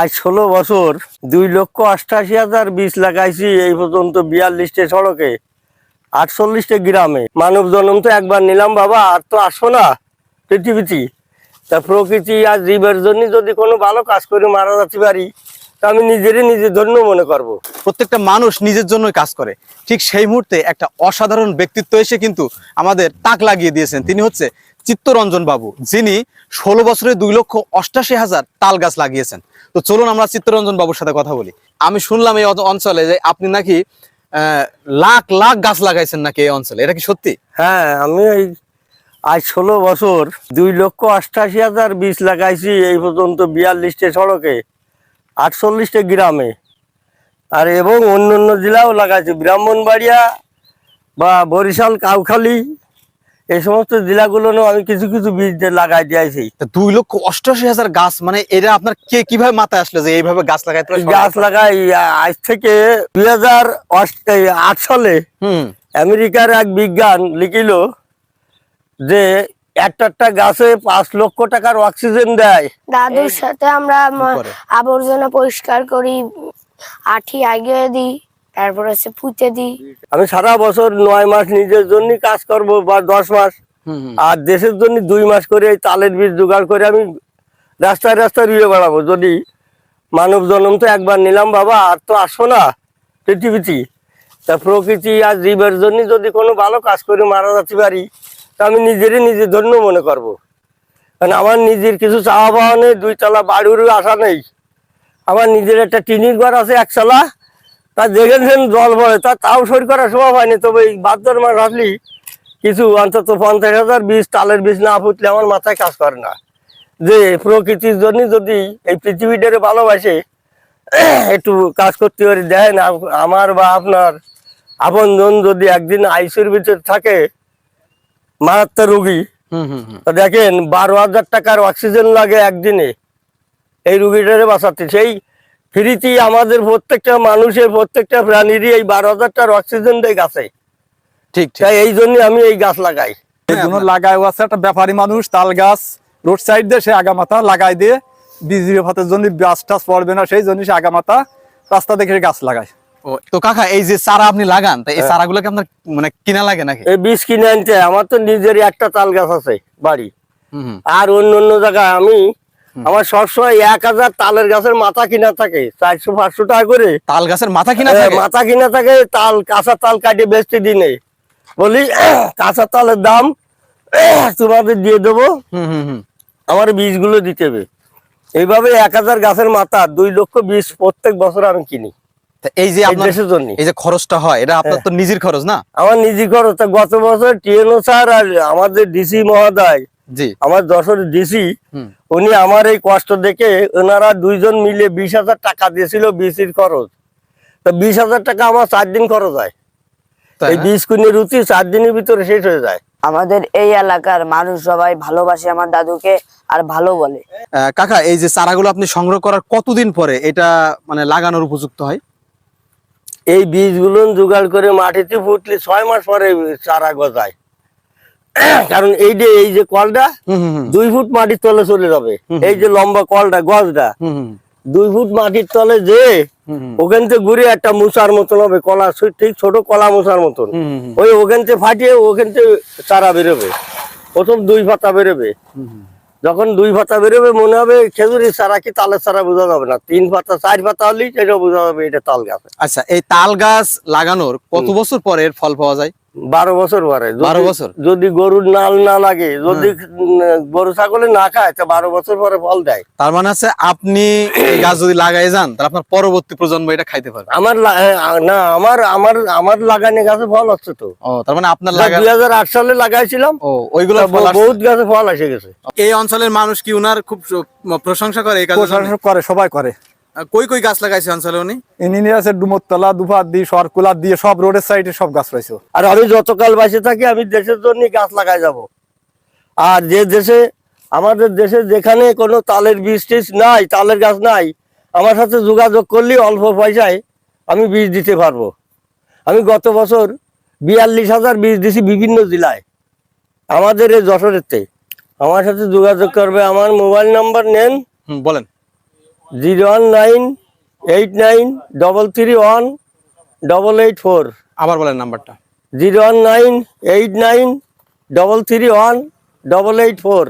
আজ ষোলো বছর দুই লক্ষ অষ্টাশি হাজার বীজ লাগাইছি এই পর্যন্ত বিয়াল্লিশটে সড়কে, আটচল্লিশটা গ্রামে। মানব জন্ম তো একবার নিলাম বাবা, আর তো আসো না পৃথিবীতে। তা প্রকৃতি আর জীবের জন্য যদি কোনো ভালো কাজ করে মারা যেতে পারি, তা আমি নিজেরই নিজের ধন্য মনে করব। প্রত্যেকটা মানুষ নিজের জন্যই কাজ করে। ঠিক সেই মুহূর্তে একটা অসাধারণ ব্যক্তিত্ব এসে কিন্তু আমাদের তাক লাগিয়ে দিয়েছেন। তিনি হচ্ছে চিত্তরঞ্জন বাবু, যিনি ষোলো বছরে দুই লক্ষ অষ্টাশি হাজার তাল গাছ লাগিয়েছেন। তো চলুন আমরা চিত্তরঞ্জন বাবুর সাথে কথা বলি। আমি শুনলাম এই অঞ্চলে যে আপনি নাকি লাখ লাখ গাছ লাগাইছেন নাকি এই অঞ্চলে, এটা কি সত্যি? হ্যাঁ আমি এই আজ ষোলো বছর দুই লক্ষ অষ্টাশি হাজার বীজ লাগাইছি এই পর্যন্ত বিয়াল্লিশটা সড়কে, আটচল্লিশটা গ্রামে। আর এবং অন্য অন্য জেলাও লাগাইছি, ব্রাহ্মণবাড়িয়া বা বরিশাল, কাউখালী এই সমস্ত জেলাগুলো আমি কিছু কিছু বীজ লাগাই দিয়েছি। দুই লক্ষ অষ্টাশি হাজার গাছ মানে এটা আপনার কে কীভাবে মাথায় আসলো যে এইভাবে গাছ লাগাই গাছ লাগাই আজ থেকে দুই হাজার আট সালে আমেরিকার এক বিজ্ঞান লিখিল যে একটা একটা গাছে পাঁচ লক্ষ টাকার অক্সিজেন দেয়। দাদুর সাথে আমরা আবর্জনা পরিষ্কার করি আঠি আগে দিই। তারপর হচ্ছে পুঁতে দিই। আমি সারা বছর নয় মাস নিজের জন্য কাজ করব বা দশ মাস। আর দেশের জন্য দুই মাস করে এই তালের বীজ জোগাড় করে আমি রাস্তায় রাস্তায় রুয়ে বেড়াবো। যদি মানব জন্ম তো একবার নিলাম বাবা আর তো আসো না পৃথিবীতে। তা প্রকৃতি আর জীবের জন্য যদি কোনো ভালো কাজ করে মারা যেতে পারি তা আমি নিজেরই নিজে ধন্য মনে করব। কারণ আমার নিজের কিছু চাওয়া পাওয়া নেই দুই তলা বাড়ির আশা নেই। আমার নিজের একটা টিনির ঘর আছে একতলা। তা দেখেছেন জল পড়ে তা তাও সই করার সময় হয়নি। তবে এই ভাদ্র মাস আসলি কিছু অন্তত পঞ্চাশ হাজার বীজ তালের বীজ না ফুটলে আমার মাথায় কাজ করে না। যে প্রকৃতির জন্য যদি এই পৃথিবীটারে ভালোবাসে একটু কাজ করতে পারি। দেখেন আমার বা আপনার আপনজন যদি একদিন আইসিউর ভিতরে থাকে মারাত্মক রুগী দেখেন বারো হাজার টাকার অক্সিজেন লাগে একদিনে। এই রুগীটারে বাঁচাতে। সেই ফ্রিতে আমাদের প্রত্যেকটা মানুষের প্রত্যেকটা প্রাণীরই এই বারো হাজার টাকার অক্সিজেন দেয় গাছে। ঠিক ঠিক। তাই এই জন্য আমি এই গাছ লাগাই। এই জন্য লাগাই আছে একটা ব্যাপারী মানুষ তাল গাছ রোড সাইড দিয়ে সে আগামাথা লাগাই দিয়ে বিজলি ভাতের জন্য গাছ টাছ পড়বে না সেই জন্য সে আগামাথা রাস্তা দেখে গাছ লাগায়। তো কাকা এই যে চারা আপনি লাগান এই চারাগুলো কি আপনার মানে কিনা লাগে নাকি? এই বীজ কিনে আনতে আমার তো নিজেরই একটা তাল গাছ আছে বাড়ি। আর অন্য অন্য জায়গায় আমি আমার সবসময় এক হাজার তালের গাছের মাথা কিনা থাকে চারশো পাঁচশো টাকা করে। তাল গাছের মাথা কিনা থাকে? মাথা কিনা থাকে তাল কাঁচা তাল কাটিয়ে বেচতে দিনে। বলি কাঁচা তালের দাম তোমাদের দিয়ে দেবো। আমার বীজগুলো দিতে হবে। এইভাবে এক হাজার গাছের মাথা দুই লক্ষ বীজ প্রত্যেক বছর আমি কিনি। এই যে দেশের জন্য। এই যে খরচটা হয় এটা আপনার তো নিজের খরচ না? আমার নিজে খরচ। গত বছর টিএনও স্যার আর আমাদের ডিসি মহোদয় জি। আমার যশোর ডিসি হুম। উনি আমার এই কষ্ট দেখে ওনারা দুইজন মিলে বিশ হাজার টাকা দিয়েছিল বিসির খরচ। তো বিশ হাজার টাকা আমার চার দিন খরচ হয়। এই না? বীজ কুনের রুচি চার দিনের ভিতরে শেষ হয়ে যায়। আমাদের এই এলাকার মানুষ সবাই ভালোবাসে আমার দাদুকে আর ভালো বলে। আহ, কাকা এই যে চারাগুলো আপনি সংগ্রহ করার কতদিন পরে এটা মানে লাগানোর উপযুক্ত হয়? এই বীজগুলো জোগাড় করে মাটিতে ফুটলে ছয় মাস পরে চারা গজায়। কারণ এই যে এই যে কলটা। দুই ফুট মাটির তলে চলে যাবে। এই যে লম্বা কলটা গজটা দুই ফুট মাটির তলে যে। ওখান থেকে ঘুরে একটা মুসার মতন হবে কলা ঠিক ছোট কলা মুসার মতন। ওই ওখান থেকে ফাটিয়ে ওখান থেকে চারা বেরোবে। প্রথম দুই পাতা বেরোবে। যখন দুই পাতা বেরোবে মনে হবে খেজুরের চারা কি তালের চারা বোঝা যাবে না। তিন পাতা চার পাতা হলেই সেটা বোঝা যাবে এটা তাল গাছ। আচ্ছা এই তাল গাছ লাগানোর কত বছর পরে এর ফল পাওয়া যায়? বারো বছর পরে যদি- 12 বছর? যদি গরুর নাল না লাগে যদি গরু ছাগলে না খায় তা বারো বছর পরে ফল দেয়। তার মানে আছে আপনি এই গাছ যদি লাগাই যান তাহলে আপনার পরবর্তী প্রজন্ম এটা খাইতে পারবে। আমার না আমার আমার আমার লাগানো গাছে ফল হচ্ছে তো। ও তার মানে আপনার লাগা দুই হাজার আট সালে লাগাইছিলাম ও ওইগুলো। বহুত গাছে ফল এসে গেছে। এই অঞ্চলের মানুষ কি উনার খুব প্রশংসা করে এই কাজের করে সবাই করে। কই কই গাছ লাগাইছে অঞ্চলে উনি? ইনি আছে ডুমরতলা দুফার দিয়ে সরকুলার দিয়ে সব রোডের সাইডে সব গাছ রয়েছে। আর আমি যতকাল বাঁচে থাকি আমি দেশের জন্য গাছ লাগাই যাব। আর যে দেশে আমাদের দেশে যেখানে কোনো তালের বীজ টিজ নাই তালের গাছ নাই আমার সাথে যোগাযোগ করলে অল্প পয়সায় আমি বীজ দিতে পারব। আমি গত বছর বিয়াল্লিশ হাজার বীজ দিছি বিভিন্ন জেলায় আমাদের এই যশোরেতে। আমার সাথে যোগাযোগ করবে আমার মোবাইল নাম্বার নেন। বলেন। Zero one nine eight nine double three one double eight four. আবার বলেন নাম্বারটা। Zero one nine eight nine double three one double eight four.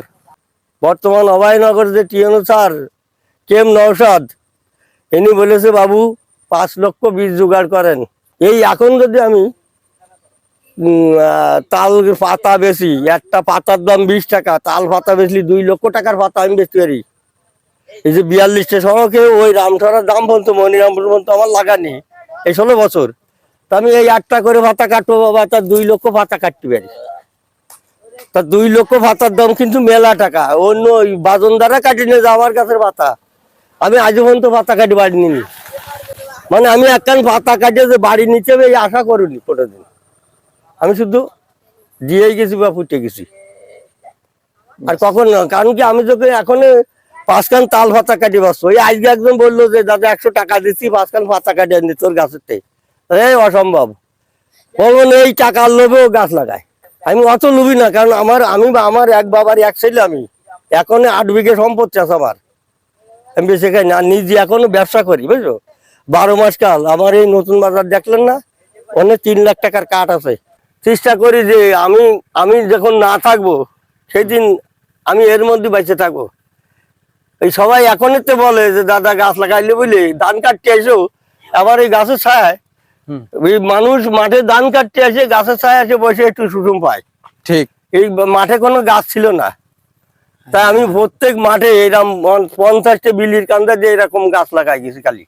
বর্তমান অভয়নগর যে টিএনও স্যার কেম নৌসাদ ইনি বলেছে বাবু পাঁচ লক্ষ বীজ জোগাড় করেন। এই এখন যদি আমি তাল পাতা বেশি একটা পাতার দাম বিশ টাকা তাল পাতা বেশি দুই লক্ষ টাকার পাতা আমি বেচতে পারি। এই যে বিয়াল্লিশটা সড়কে ওই রামঠরার দাম বলতো মনিরামপুর বলতো আমার লাগানি এই ষোলো বছর। তা আমি এই আটটা করে ভাতা কাটবো বাবা তার দুই লক্ষ ভাতা কাটতে পারি। তা দুই লক্ষ ভাতার দাম কিন্তু মেলা টাকা। অন্য ওই বাজন দ্বারা কাটি নিয়ে যাও আমার কাছের ভাতা। আমি আজ পর্যন্ত ভাতা কাটি বাড়ি নিনি মানে আমি একখান ভাতা কাটিয়ে যে বাড়ি নিচে এই আশা করিনি কোনোদিন। আমি শুধু দিয়েই গেছি বা ফুটে গেছি। আর কখন কারণ কি আমি তোকে এখন পাঁচখান তাল ভাতা কাটি বাস। ওই আজকে একজন বলল যে, দাদা, একশো টাকা দিচ্ছি পাঁচখান ভাতা কাটি আনি তোর গাছের থেকে এই অসম্ভব। বলবেন এই টাকার লোভেও গাছ লাগায়। আমি অত লুবি না, কারণ আমার, আমি বা আমার এক বাবার এক ছেলে আমি। এখন আট বিঘে সম্পত্তি আছে আমার। আমি বেশি খাই না নিজে এখনও ব্যবসা করি, বুঝছ? বারো মাস কাল, আমার এই নতুন বাজার দেখলেন না? অনেক তিন লাখ টাকার কাঠ আছে। চেষ্টা করি যে, আমি আমি যখন না থাকব, সেদিন আমি এর মধ্যে বেঁচে থাকব। এই সবাই এখনই তো বলে যে দাদা গাছ লাগাইলে বুঝলি ধান কাটতে এসো আবার এই গাছের ছায়। মানুষ মাঠে ধান কাটতে আসে গাছের ছায় আসে বসে একটু সুষুম পায়। ঠিক। এই মাঠে কোনো গাছ ছিল না। তাই আমি প্রত্যেক মাঠে এরকম পঞ্চাশটা বিলির কান্দা দিয়ে এরকম গাছ লাগাই গেছি খালি।